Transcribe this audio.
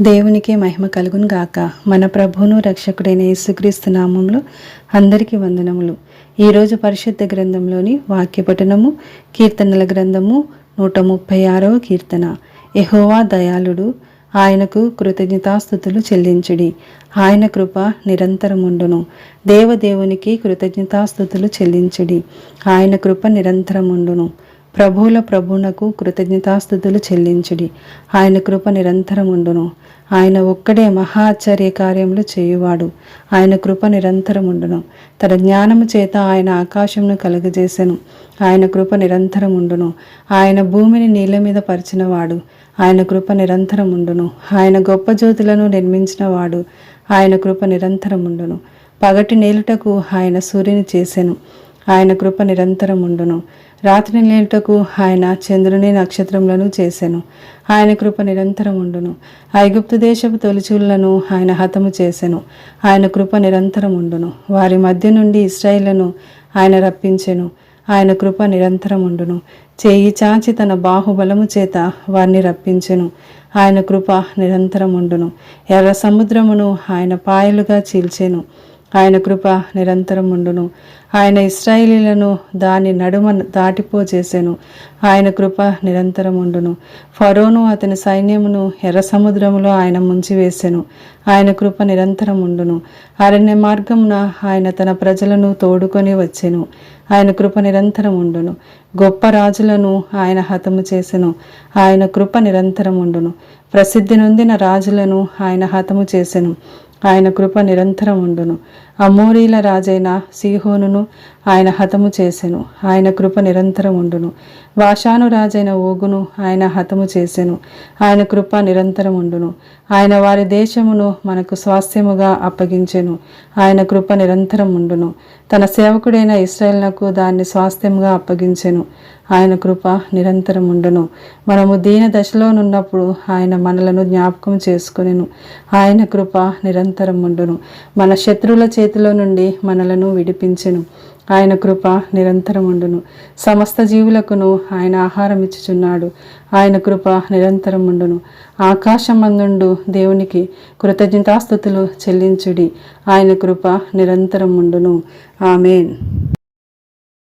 దేవునికి మహిమ కలుగును గాక. మన ప్రభువును రక్షకుడైన యేసుక్రీస్తు నామంలో అందరికీ వందనములు. ఈరోజు పరిశుద్ధ గ్రంథంలోని వాక్యపఠనము కీర్తనల గ్రంథము నూట ముప్పై ఆరవ కీర్తన. ఎహోవా దయాళుడు ఆయనకు కృతజ్ఞతాస్థుతులు చెల్లించుడి. ఆయన కృప నిరంతరముండును. దేవదేవునికి కృతజ్ఞతాస్థుతులు చెల్లించుడి. ఆయన కృప నిరంతరముండును. ప్రభువుల ప్రభువునకు కృతజ్ఞతాస్థుతులు చెల్లించుడి. ఆయన కృప నిరంతరం ఉండును. ఆయన ఒక్కడే మహాచర్య కార్యములు చేయువాడు. ఆయన కృప నిరంతరం ఉండును. తన జ్ఞానము చేత ఆయన ఆకాశమును కలుగజేసెను. ఆయన కృప నిరంతరం ఉండును. ఆయన భూమిని నీళ్ళ మీద పరిచినవాడు. ఆయన కృప నిరంతరం ఉండును. ఆయన గొప్ప జ్యోతులను నిర్మించినవాడు. ఆయన కృప నిరంతరం ఉండును. పగటి నేలుటకు ఆయన సూర్యుని చేసెను. ఆయన కృప నిరంతరం ఉండును. రాత్రి నేలుటకు ఆయన చంద్రుని నక్షత్రములను చేసెను. ఆయన కృప నిరంతరముండును ఐగుప్తు దేశపు తొలిచూళ్ళను ఆయన హతము చేసెను. ఆయన కృప నిరంతరం ఉండును. వారి మధ్య నుండి ఇస్రాయిలను ఆయన రప్పించెను. ఆయన కృప నిరంతరం ఉండును. చేయి చాచి తన బాహుబలము చేత వారిని రప్పించెను. ఆయన కృప నిరంతరం ఉండును. ఎర్ర సముద్రమును ఆయన పాయలుగా చీల్చెను. ఆయన కృప నిరంతరం ఉండును. ఆయన ఇస్రాయిలీలను దాని నడుమ దాటిపోచేసెను ఆయన కృప నిరంతరం ఉండును. ఫరోను అతని సైన్యమును ఎర్ర సముద్రములో ఆయన ముంచివేసెను. ఆయన కృప నిరంతరం ఉండును. అరణ్య మార్గమున ఆయన తన ప్రజలను తోడుకొని వచ్చెను. ఆయన కృప నిరంతరం ఉండును. గొప్ప రాజులను ఆయన హతము చేసెను. ఆయన కృప నిరంతరముండును ప్రసిద్ధి నొందిన రాజులను ఆయన హతము చేసెను. ఆయన కృప నిరంతరం ఉండును. అమోరీల రాజైన సీహోనును ఆయన హతము చేసెను. ఆయన కృప నిరంతరం ఉండును. వాషాను రాజైన ఓగును ఆయన హతము చేసెను. ఆయన కృప నిరంతరం ఉండును. ఆయన వారి దేశమును మనకు స్వాస్థ్యముగా అప్పగించెను. ఆయన కృప నిరంతరం ఉండును. తన సేవకుడైన ఇస్రాయేల్నకు దాన్ని స్వాస్థ్యముగా అప్పగించెను. ఆయన కృప నిరంతరం ఉండును. మనము దీన దశలోనున్నప్పుడు ఆయన మనలను జ్ఞాపకం చేసుకునేను. ఆయన కృప నిరంతరం ఉండును. మన శత్రువుల చేతిలో నుండి మనలను విడిపించెను. ఆయన కృప నిరంతరం ఉండును. సమస్త జీవులకును ఆయన ఆహారం ఇచ్చుచున్నాడు. ఆయన కృప నిరంతరం ఉండును. ఆకాశమందుండు దేవునికి కృతజ్ఞతాస్థుతులు చెల్లించుడి. ఆయన కృప నిరంతరం ఉండును. ఆమెన్.